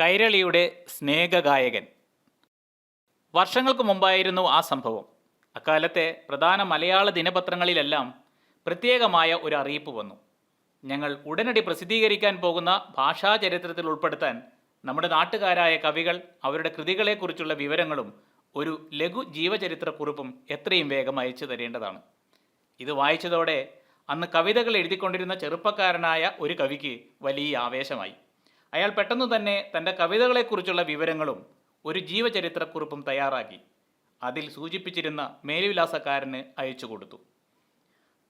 കൈരളിയുടെ സ്നേഹഗായകൻ. വർഷങ്ങൾക്ക് മുമ്പായിരുന്നു ആ സംഭവം. അക്കാലത്തെ പ്രധാന മലയാള ദിനപത്രങ്ങളിലെല്ലാം പ്രത്യേകമായ ഒരു അറിയിപ്പ് വന്നു. ഞങ്ങൾ ഉടനടി പ്രസിദ്ധീകരിക്കാൻ പോകുന്ന ഭാഷാചരിത്രത്തിൽ ഉൾപ്പെടുത്താൻ നമ്മുടെ നാട്ടുകാരായ കവികൾ അവരുടെ കൃതികളെക്കുറിച്ചുള്ള വിവരങ്ങളും ഒരു ലഘു ജീവചരിത്രക്കുറിപ്പും എത്രയും വേഗം അയച്ചു തരേണ്ടതാണ്. ഇത് വായിച്ചതോടെ അന്ന് കവിതകൾ എഴുതിക്കൊണ്ടിരുന്ന ചെറുപ്പക്കാരനായ ഒരു കവിക്ക് വലിയ ആവേശമായി. അയാൾ പെട്ടെന്ന് തന്നെ തന്റെ കവിതകളെക്കുറിച്ചുള്ള വിവരങ്ങളും ഒരു ജീവചരിത്രക്കുറിപ്പും തയ്യാറാക്കി. അതിൽ സൂചിപ്പിച്ചിരുന്ന മേലുവിലാസക്കാരന് അയച്ചു കൊടുത്തു.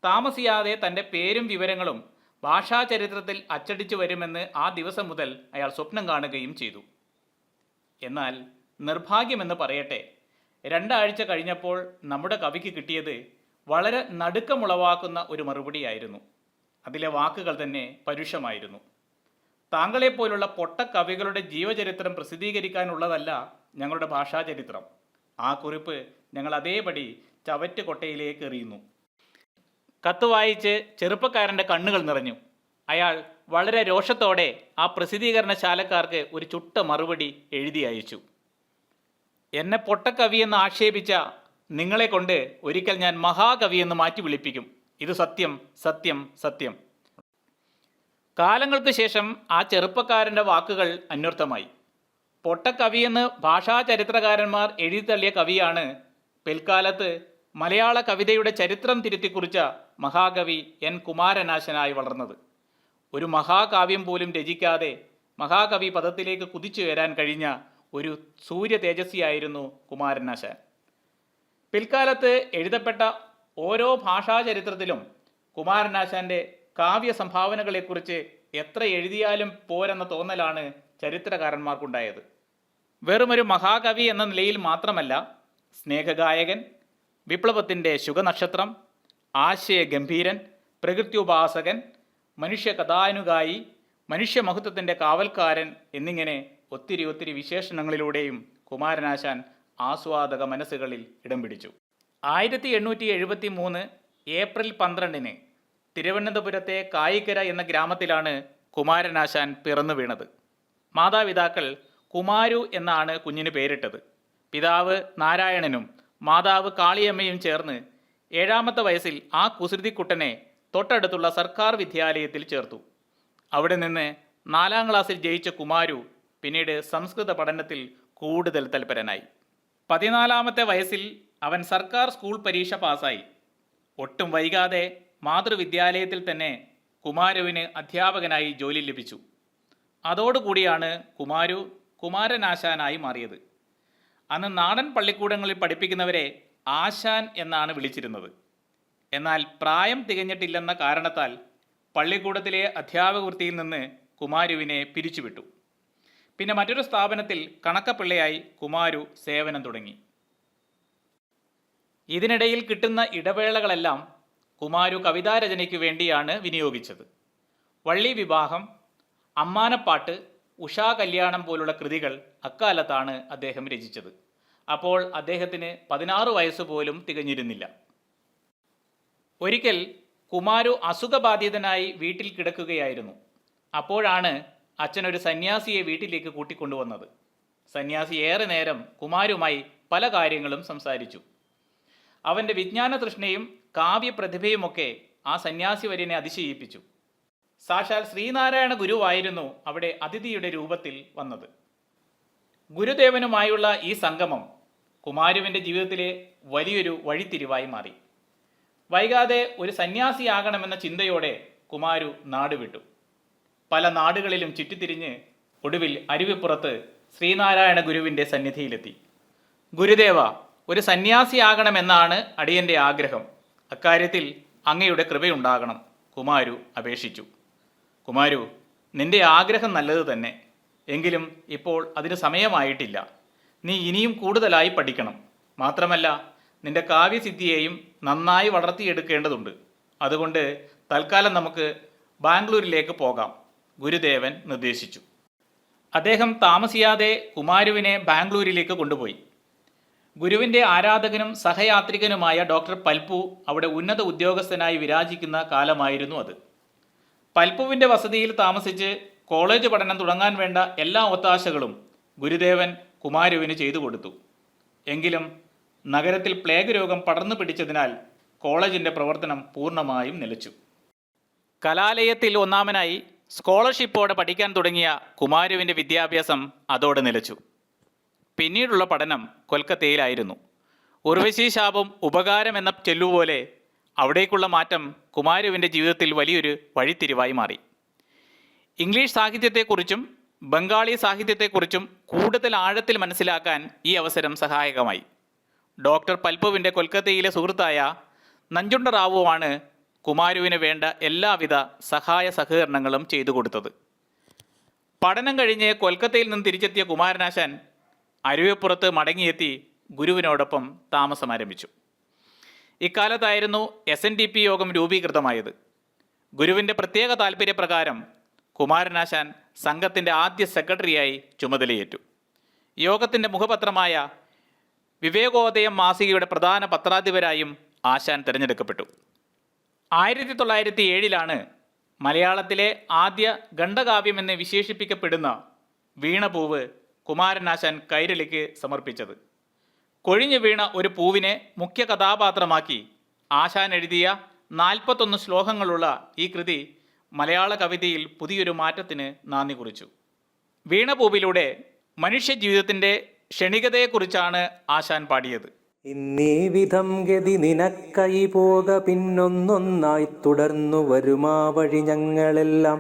താമസിയാതെ തന്റെ പേരും വിവരങ്ങളും ഭാഷാചരിത്രത്തിൽ അച്ചടിച്ചു വരുമെന്ന് ആ ദിവസം മുതൽ അയാൾ സ്വപ്നം കാണുകയും ചെയ്തു. എന്നാൽ നിർഭാഗ്യമെന്ന് പറയട്ടെ രണ്ടാഴ്ച കഴിഞ്ഞപ്പോൾ നമ്മുടെ കവിക്ക് കിട്ടിയത് വളരെ നടുക്കമുളവാക്കുന്ന ഒരു മറുപടിയായിരുന്നു. അതിലെ വാക്കുകൾ തന്നെ പരുഷമായിരുന്നു. താങ്കളെപ്പോലുള്ള പൊട്ടക്കവികളുടെ ജീവചരിത്രം പ്രസിദ്ധീകരിക്കാനുള്ളതല്ല ഞങ്ങളുടെ ഭാഷാചരിത്രം. ആ കുറിപ്പ് ഞങ്ങൾ അതേപടി ചവറ്റുകൊട്ടയിലേക്ക് എറിയുന്നു. കത്ത് വായിച്ച് ചെറുപ്പക്കാരന്റെ കണ്ണുകൾ നിറഞ്ഞു. അയാൾ വളരെ രോഷത്തോടെ ആ പ്രസിദ്ധീകരണശാലക്കാർക്ക് ഒരു ചുട്ട മറുപടി എഴുതി അയച്ചു. എന്നെ പൊട്ടക്കവിയെന്ന് ആക്ഷേപിച്ച നിങ്ങളെ കൊണ്ട് ഒരിക്കൽ ഞാൻ മഹാകവിയെന്ന് മാറ്റി വിളിപ്പിക്കും. ഇത് സത്യം സത്യം സത്യം. കാലങ്ങൾക്ക് ശേഷം ആ ചെറുപ്പക്കാരന്റെ വാക്കുകൾ അന്വർത്ഥമായി. പൊട്ടക്കവിയെന്ന് ഭാഷാ ചരിത്രകാരന്മാർ എഴുതിത്തള്ളിയ കവിയാണ് പിൽക്കാലത്ത് മലയാള കവിതയുടെ ചരിത്രം തിരുത്തിക്കുറിച്ച മഹാകവി എൻ കുമാരനാശനായി വളർന്നത്. ഒരു മഹാകാവ്യം പോലും രചിക്കാതെ മഹാകവി പദത്തിലേക്ക് കുതിച്ചു വരാൻ കഴിഞ്ഞ ഒരു സൂര്യ തേജസ്വിയായിരുന്നു കുമാരനാശാൻ. പിൽക്കാലത്ത് എഴുതപ്പെട്ട ഓരോ ഭാഷാചരിത്രത്തിലും കുമാരനാശാന്റെ കാവ്യ സംഭാവനകളെക്കുറിച്ച് എത്ര എഴുതിയാലും പോരെന്ന തോന്നലാണ് ചരിത്രകാരന്മാർക്കുണ്ടായത്. വെറുമൊരു മഹാകവി എന്ന നിലയിൽ മാത്രമല്ല സ്നേഹഗായകൻ വിപ്ലവത്തിന്റെ ശുഭനക്ഷത്രം ആശയഗംഭീരൻ പ്രകൃത്യുപാസകൻ മനുഷ്യ കഥാനുകായി മനുഷ്യമഹത്വത്തിന്റെ കാവൽക്കാരൻ എന്നിങ്ങനെ ഒത്തിരി ഒത്തിരി വിശേഷണങ്ങളിലൂടെയും കുമാരനാശാൻ ആസ്വാദക മനസ്സുകളിൽ ഇടം പിടിച്ചു. ആയിരത്തി എണ്ണൂറ്റി എഴുപത്തി മൂന്ന് ഏപ്രിൽ പന്ത്രണ്ടിന് തിരുവനന്തപുരത്തെ കായിക്കര എന്ന ഗ്രാമത്തിലാണ് കുമാരനാശാൻ പിറന്നു വീണത്. മാതാപിതാക്കൾ കുമാരു എന്നാണ് കുഞ്ഞിന് പേരിട്ടത്. പിതാവ് നാരായണനും മാതാവ് കാളിയമ്മയും ചേർന്ന് ഏഴാമത്തെ വയസ്സിൽ ആ കുസൃതിക്കുട്ടനെ തൊട്ടടുത്തുള്ള സർക്കാർ വിദ്യാലയത്തിൽ ചേർത്തു. അവിടെ നിന്ന് നാലാം ക്ലാസ്സിൽ ജയിച്ച കുമാരു പിന്നീട് സംസ്കൃത പഠനത്തിൽ കൂടുതൽ തൽപരനായി. പതിനാലാമത്തെ വയസ്സിൽ അവൻ സർക്കാർ സ്കൂൾ പരീക്ഷ പാസ്സായി. ഒട്ടും വൈകാതെ മാതൃവിദ്യാലയത്തിൽ തന്നെ കുമാരുവിന് അധ്യാപകനായി ജോലി ലഭിച്ചു. അതോടുകൂടിയാണ് കുമാരു കുമാരനാശാനായി മാറിയത്. അന്ന് നാടൻ പള്ളിക്കൂടങ്ങളിൽ പഠിപ്പിക്കുന്നവരെ ആശാൻ എന്നാണ് വിളിച്ചിരുന്നത്. എന്നാൽ പ്രായം തികഞ്ഞിട്ടില്ലെന്ന കാരണത്താൽ പള്ളിക്കൂടത്തിലെ അധ്യാപക വൃത്തിയിൽ നിന്ന് കുമാരുവിനെ പിരിച്ചുവിട്ടു. പിന്നെ മറ്റൊരു സ്ഥാപനത്തിൽ കണക്കപ്പിള്ളയായി കുമാരു സേവനം തുടങ്ങി. ഇതിനിടയിൽ കിട്ടുന്ന ഇടവേളകളെല്ലാം കുമാരു കവിതാരചനയ്ക്ക് വേണ്ടിയാണ് വിനിയോഗിച്ചത്. വള്ളി വിവാഹം അമ്മാനപ്പാട്ട് ഉഷാ കല്യാണം പോലുള്ള കൃതികൾ അക്കാലത്താണ് അദ്ദേഹം രചിച്ചത്. അപ്പോൾ അദ്ദേഹത്തിന് പതിനാറ് വയസ്സ് പോലും തികഞ്ഞിരുന്നില്ല. ഒരിക്കൽ കുമാരു അസുഖബാധിതനായി വീട്ടിൽ കിടക്കുകയായിരുന്നു. അപ്പോഴാണ് അച്ഛനൊരു സന്യാസിയെ വീട്ടിലേക്ക് കൂട്ടിക്കൊണ്ടുവന്നത്. സന്യാസി ഏറെ നേരം കുമാരുമായി പല കാര്യങ്ങളും സംസാരിച്ചു. അവന്റെ വിജ്ഞാന തൃഷ്ണയും കാവ്യപ്രതിഭയുമൊക്കെ ആ സന്യാസി വര്യനെ അതിശയിപ്പിച്ചു. സാക്ഷാൽ ശ്രീനാരായണ ഗുരുവായിരുന്നു അവിടെ അതിഥിയുടെ രൂപത്തിൽ വന്നത്. ഗുരുദേവനുമായുള്ള ഈ സംഗമം കുമാരുവിന്റെ ജീവിതത്തിലെ വലിയൊരു വഴിത്തിരിവായി മാറി. വൈകാതെ ഒരു സന്യാസിയാകണമെന്ന ചിന്തയോടെ കുമാരു നാടുവിട്ടു. പല നാടുകളിലും ചുറ്റിത്തിരിഞ്ഞ് ഒടുവിൽ അരുവിപ്പുറത്ത് ശ്രീനാരായണ ഗുരുവിന്റെ സന്നിധിയിലെത്തി. ഗുരുദേവ ഒരു സന്യാസിയാകണമെന്നാണ് അടിയന്റെ ആഗ്രഹം. അക്കാര്യത്തിൽ അങ്ങയുടെ കൃപയുണ്ടാകണം. കുമാരു അപേക്ഷിച്ചു. കുമാരു നിന്റെ ആഗ്രഹം നല്ലത് തന്നെ. എങ്കിലും ഇപ്പോൾ അതിന് സമയമായിട്ടില്ല. നീ ഇനിയും കൂടുതലായി പഠിക്കണം. മാത്രമല്ല നിന്റെ കാവ്യസിദ്ധിയെയും നന്നായി വളർത്തിയെടുക്കേണ്ടതുണ്ട്. അതുകൊണ്ട് തൽക്കാലം നമുക്ക് ബാംഗ്ലൂരിലേക്ക് പോകാം ഗുരുദേവൻ നിർദ്ദേശിച്ചു. അദ്ദേഹം താമസിയാതെ കുമാരുവിനെ ബാംഗ്ലൂരിലേക്ക് കൊണ്ടുപോയി. ഗുരുവിന്റെ ആരാധകനും സഹയാത്രികനുമായ ഡോക്ടർ പൽപ്പു അവിടെ ഉന്നത ഉദ്യോഗസ്ഥനായി വിരാജിക്കുന്ന കാലമായിരുന്നു അത്. പൽപ്പുവിന്റെ വസതിയിൽ താമസിച്ച് കോളേജ് പഠനം തുടങ്ങാൻ വേണ്ട എല്ലാ ഒത്താശകളും ഗുരുദേവൻ കുമാരുവിന് ചെയ്തു കൊടുത്തു. എങ്കിലും നഗരത്തിൽ പ്ലേഗ് രോഗം പടർന്നു പിടിച്ചതിനാൽ കോളേജിന്റെ പ്രവർത്തനം പൂർണമായും നിലച്ചു. കലാലയത്തിൽ ഒന്നാമനായി സ്കോളർഷിപ്പോടെ പഠിക്കാൻ തുടങ്ങിയ കുമാരുവിന്റെ വിദ്യാഭ്യാസം അതോടെ നിലച്ചു. പിന്നീടുള്ള പഠനം കൊൽക്കത്തയിലായിരുന്നു. ഉർവശി ശാപം ഉപകാരം എന്ന ചെല്ലുപോലെ അവിടേക്കുള്ള മാറ്റം കുമാരുവിന്റെ ജീവിതത്തിൽ വലിയൊരു വഴിത്തിരിവായി മാറി. ഇംഗ്ലീഷ് സാഹിത്യത്തെക്കുറിച്ചും ബംഗാളി സാഹിത്യത്തെക്കുറിച്ചും കൂടുതൽ ആഴത്തിൽ മനസ്സിലാക്കാൻ ഈ അവസരം സഹായകമായി. ഡോക്ടർ പൽപുവിന്റെ കൊൽക്കത്തയിലെ സുഹൃത്തായ നഞ്ചുണ്ട റാവുവാണ് കുമാരുവിന് വേണ്ട എല്ലാവിധ സഹായ സഹകരണങ്ങളും ചെയ്തു കൊടുത്തത്. പഠനം കഴിഞ്ഞ് കൊൽക്കത്തയിൽ നിന്ന് തിരിച്ചെത്തിയ കുമാരനാശാൻ അരുവിപ്പുറത്ത് മടങ്ങിയെത്തി ഗുരുവിനോടൊപ്പം താമസം ആരംഭിച്ചു. ഇക്കാലത്തായിരുന്നു എസ് എൻ ഡി പി യോഗം രൂപീകൃതമായത്. ഗുരുവിന്റെ പ്രത്യേക താൽപ്പര്യപ്രകാരം കുമാരനാശാൻ സംഘത്തിന്റെ ആദ്യ സെക്രട്ടറിയായി ചുമതലയേറ്റു. യോഗത്തിന്റെ മുഖപത്രമായ വിവേകോദയം മാസികയുടെ പ്രധാന പത്രാധിപരായും ആശാൻ തിരഞ്ഞെടുക്കപ്പെട്ടു. ആയിരത്തി തൊള്ളായിരത്തി ഏഴിലാണ് മലയാളത്തിലെ ആദ്യ ഖണ്ഡകാവ്യം എന്ന് വിശേഷിപ്പിക്കപ്പെടുന്ന വീണപൂവ് കുമാരനാശാൻ കൈരളിക്ക് സമർപ്പിച്ചത്. കൊഴിഞ്ഞു വീണ ഒരു പൂവിനെ മുഖ്യ കഥാപാത്രമാക്കി ആശാൻ എഴുതിയ നാൽപ്പത്തൊന്ന് ശ്ലോകങ്ങളുള്ള ഈ കൃതി മലയാള കവിതയിൽ പുതിയൊരു മാറ്റത്തിന് നാന്ദി കുറിച്ചു. വീണപൂവിലൂടെ മനുഷ്യജീവിതത്തിന്റെ ക്ഷണികതയെക്കുറിച്ചാണ് ആശാൻ പാടിയത്. ഇന്നീ വിധം ഗതി നിനക്കൈ പോക പിന്നൊന്നൊന്നായി തുടർന്നു വരുമാ വഴി ഞങ്ങളെല്ലാം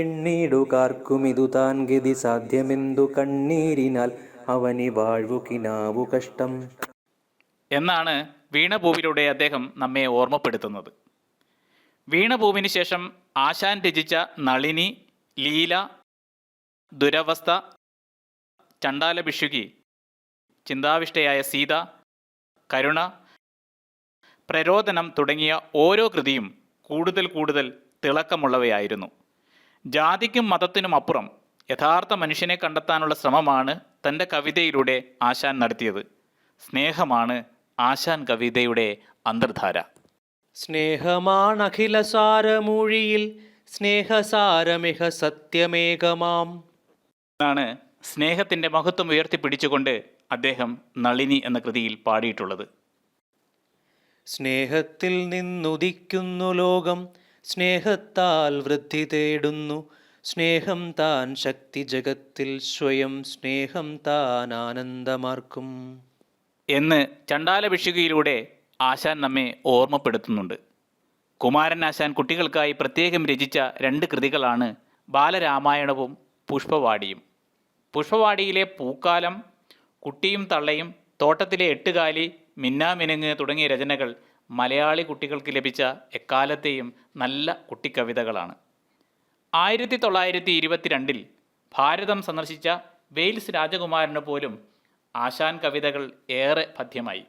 എണ്ണീടുകാർക്കും ഇതു താൻ ഗതി സാധ്യമെന്തു കണ്ണീരിനാൽ അവനി വാഴ്വു കിനാവു കഷ്ടം. എന്നാണ് വീണപൂവിലൂടെ അദ്ദേഹം നമ്മെ ഓർമ്മപ്പെടുത്തുന്നത്. വീണപൂവിന് ശേഷം ആശാൻ രചിച്ച നളിനി ലീല ദുരവസ്ഥ ചണ്ടാല ഭിഷുകി ചിന്താവിഷ്ടയായ സീത കരുണ പ്രരോദനം തുടങ്ങിയ ഓരോ കൃതിയും കൂടുതൽ കൂടുതൽ തിളക്കമുള്ളവയായിരുന്നു. ജാതിക്കും മതത്തിനും അപ്പുറം യഥാർത്ഥ മനുഷ്യനെ കണ്ടെത്താനുള്ള ശ്രമമാണ് തന്റെ കവിതയിലൂടെ ആശാൻ നടത്തിയത്. സ്നേഹമാണ് ആശാൻ കവിതയുടെ അന്തർധാര. സ്നേഹമാണ് സാരമൂഴിയിൽ സ്നേഹസാരമിഹ സത്യമേകമാം. എന്നാണ് സ്നേഹത്തിന്റെ മഹത്വം ഉയർത്തിപ്പിടിച്ചുകൊണ്ട് അദ്ദേഹം നളിനി എന്ന കൃതിയിൽ പാടിയിട്ടുള്ളത്. സ്നേഹത്തിൽ നിന്നുദിക്കുന്നു ലോകം സ്നേഹത്താൽ വൃദ്ധി തേടുന്നു. സ്നേഹം താൻ ശക്തി ജഗത്തിൽ സ്വയം സ്നേഹം താൻ ആനന്ദമാർക്കും. എന്ന് ചണ്ടാല ഭിഷുകയിലൂടെ ആശാൻ നമ്മെ ഓർമ്മപ്പെടുത്തുന്നുണ്ട്. കുമാരൻ ആശാൻ കുട്ടികൾക്കായി പ്രത്യേകം രചിച്ച രണ്ട് കൃതികളാണ് ബാലരാമായണവും പുഷ്പവാടിയും. പുഷ്പവാടിയിലെ പൂക്കാലം കുട്ടിയും തള്ളയും തോട്ടത്തിലെ എട്ടുകാലി മിന്നാമിനുങ്ങ് തുടങ്ങിയ രചനകൾ മലയാളി കുട്ടികൾക്ക് ലഭിച്ച എക്കാലത്തെയും നല്ല കുട്ടിക്കവിതകളാണ്. ആയിരത്തി തൊള്ളായിരത്തി ഇരുപത്തിരണ്ടിൽ ഭാരതം സന്ദർശിച്ച വെയിൽസ് രാജകുമാരന് പോലും ആശാൻ കവിതകൾ ഏറെ പഥ്യമായി.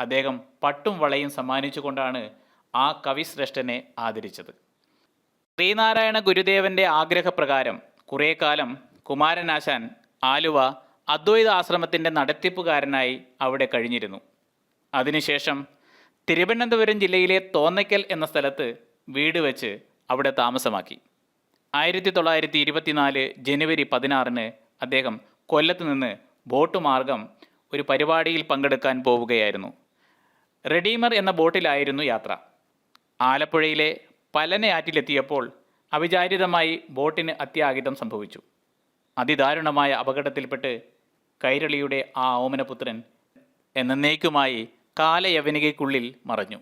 അദ്ദേഹം പട്ടും വളയും സമ്മാനിച്ചുകൊണ്ടാണ് ആ കവിശ്രേഷ്ഠനെ ആദരിച്ചത്. ശ്രീനാരായണ ഗുരുദേവന്റെ ആഗ്രഹപ്രകാരം കുറേ കാലം കുമാരനാശാൻ ആലുവ അദ്വൈത ആശ്രമത്തിന്റെ നടത്തിപ്പുകാരനായി അവിടെ കഴിഞ്ഞിരുന്നു. അതിനുശേഷം തിരുവനന്തപുരം ജില്ലയിലെ തോന്നയ്ക്കൽ എന്ന സ്ഥലത്ത് വീട് വെച്ച് അവിടെ താമസമാക്കി. ആയിരത്തി തൊള്ളായിരത്തി ഇരുപത്തിനാല് ജനുവരി പതിനാറിന് അദ്ദേഹം കൊല്ലത്ത് നിന്ന് ബോട്ട് മാർഗം ഒരു പരിപാടിയിൽ പങ്കെടുക്കാൻ പോവുകയായിരുന്നു. റെഡീമർ എന്ന ബോട്ടിലായിരുന്നു യാത്ര. ആലപ്പുഴയിലെ പലനയാറ്റിലെത്തിയപ്പോൾ അവിചാരിതമായി ബോട്ടിന് അത്യാഹിതം സംഭവിച്ചു. അതിദാരുണമായ അപകടത്തിൽപ്പെട്ട് കൈരളിയുടെ ആ ഓമനപുത്രൻ എന്നേക്കുമായി കാലയവനികയ്ക്കുള്ളിൽ മറഞ്ഞു.